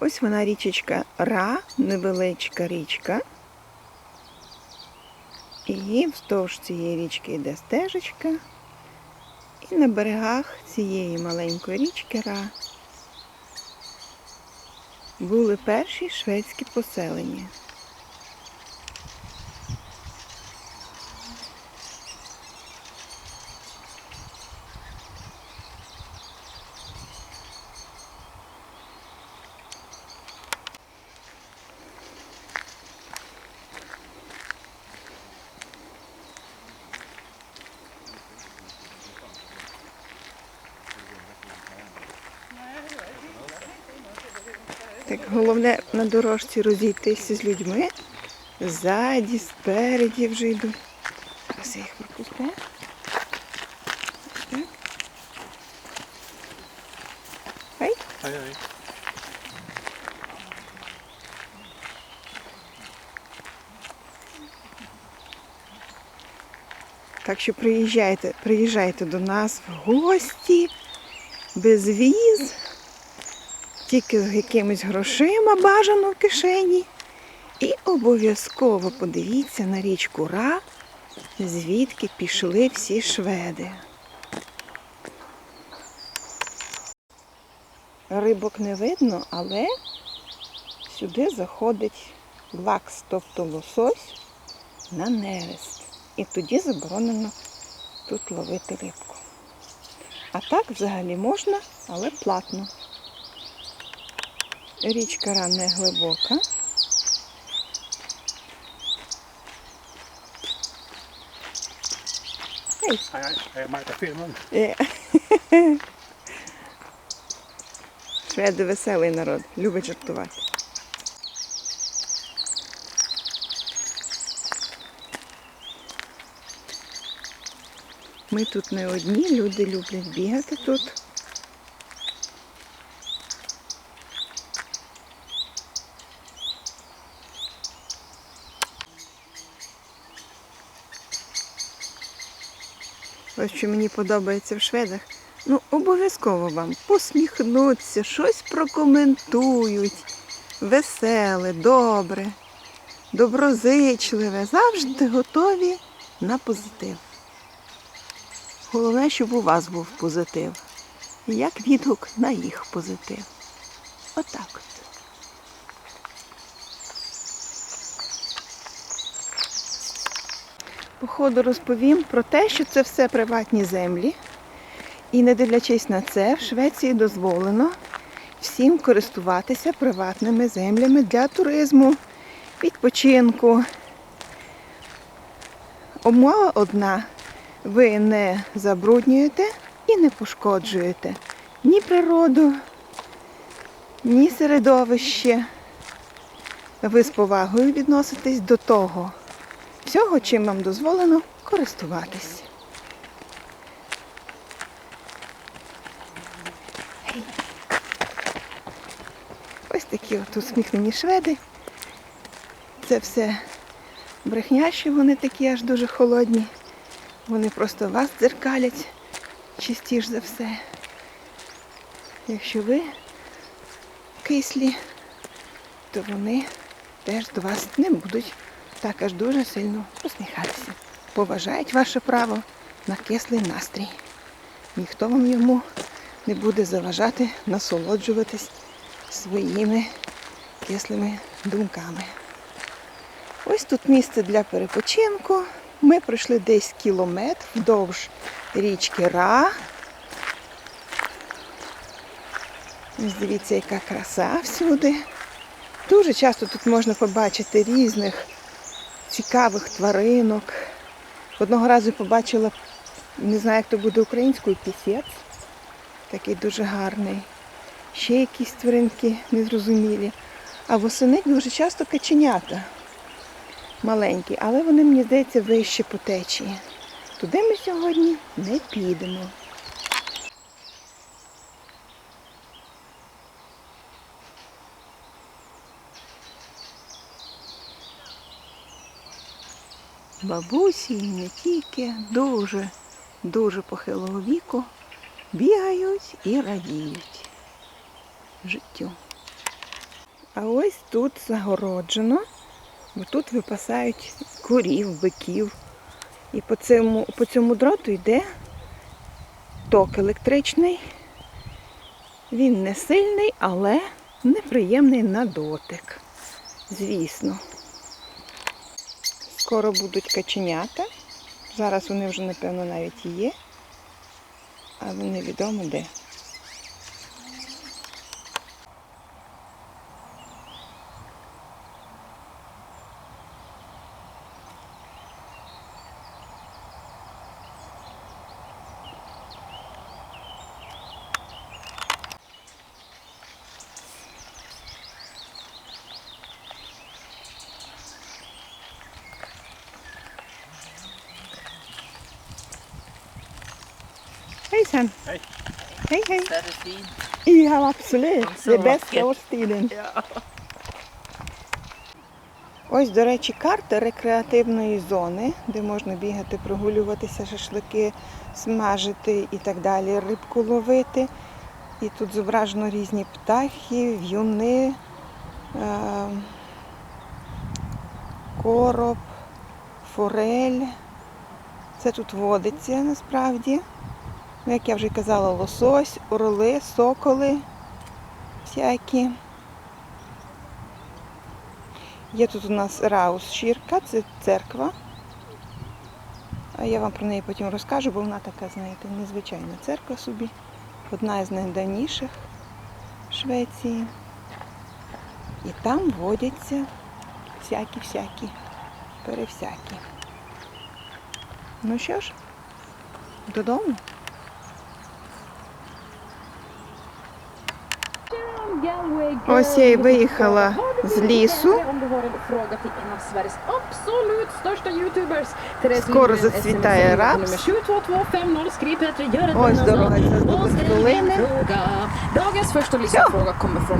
Ось вона річечка Ра, невеличка річка. І вздовж цієї річки йде стежечка. І на берегах цієї маленької річки Ра були перші шведські поселення. Так головне на дорожці розійтися з людьми. Ззаді, спереді вже йду. Зараз я їх пропускаю. Так. Ай. Hej, hej. Так що приїжджайте, приїжджайте до нас в гості, без віз, тільки з якимись грошима бажано в кишені. І обов'язково подивіться на річку Ра, звідки пішли всі шведи. Рибок не видно, але сюди заходить лакс, тобто лосось, на нерест. І тоді заборонено тут ловити рибку. А так взагалі можна, але платно. Річка Ра глибока. Ей, Hej, hej. Jeg magter filmen. Е. Шведи веселий народ, любить жартувати. Ми тут не одні, люди люблять бігати тут. Що мені подобається в шведах. Ну, обов'язково вам посміхнуться, щось прокоментують. Веселе, добре, доброзичливе, завжди готові на позитив. Головне, щоб у вас був позитив. Як відгук на їх позитив. Отак от. Походу розповім про те, що це все приватні землі. І не дивлячись на це, в Швеції дозволено всім користуватися приватними землями для туризму, відпочинку. Умова одна. Ви не забруднюєте і не пошкоджуєте ні природу, ні середовище. Ви з повагою відноситесь до того всього, чим вам дозволено користуватись. Ось такі от усміхнені шведи. Це все брехня, що вони такі аж дуже холодні. Вони просто вас дзеркалять частіше за все. Якщо ви кислі, то вони теж до вас не будуть так аж дуже сильно посміхатися. Поважають ваше право на кислий настрій. Ніхто вам йому не буде заважати насолоджуватись своїми кислими думками. Ось тут місце для перепочинку. Ми пройшли десь кілометр вдовж річки Ра. Ось дивіться, яка краса всюди. Дуже часто тут можна побачити різних цікавих тваринок. Одного разу побачила, не знаю, як то буде українською, пісець. Такий дуже гарний. Ще якісь тваринки незрозумілі. А восени дуже часто каченята маленькі, але вони, мені здається, вище по течії. Туди ми сьогодні не підемо. Бабусі і не тільки дуже, дуже похилого віку бігають і радіють життю. А ось тут загороджено, бо тут випасають курів, биків. І по цьому, по цьому дроту йде ток електричний. Він не сильний, але неприємний на дотик. Звісно. Скоро будуть каченята. Зараз вони вже, напевно, навіть є, але невідомо де. Hejsan! Hej. Hej, hej! Är det fint? Ja, absolut. Det bästa årstiden. Ja. Ось, до речі, карта рекреативної зони, де можна бігати, прогулюватися, шашлики смажити і так далі, рибку ловити. І тут зображено різні птахи, в'юни, е, короб, форель. Це тут водиться насправді. Ну, як я вже казала, лосось, орли, соколи всякі. Є тут у нас Раус Шірка, це церква. Я вам про неї потім розкажу, бо вона така, знаєте, незвичайна церква собі. Одна із найдавніших Швеції. І там водяться всякі-всякі, перевсякі. Ну що ж, додому. Ось я і виїхала з лісу. Скоро зацвітає рапс. Ось дорога ця з долини. Dagens första До, до kommer från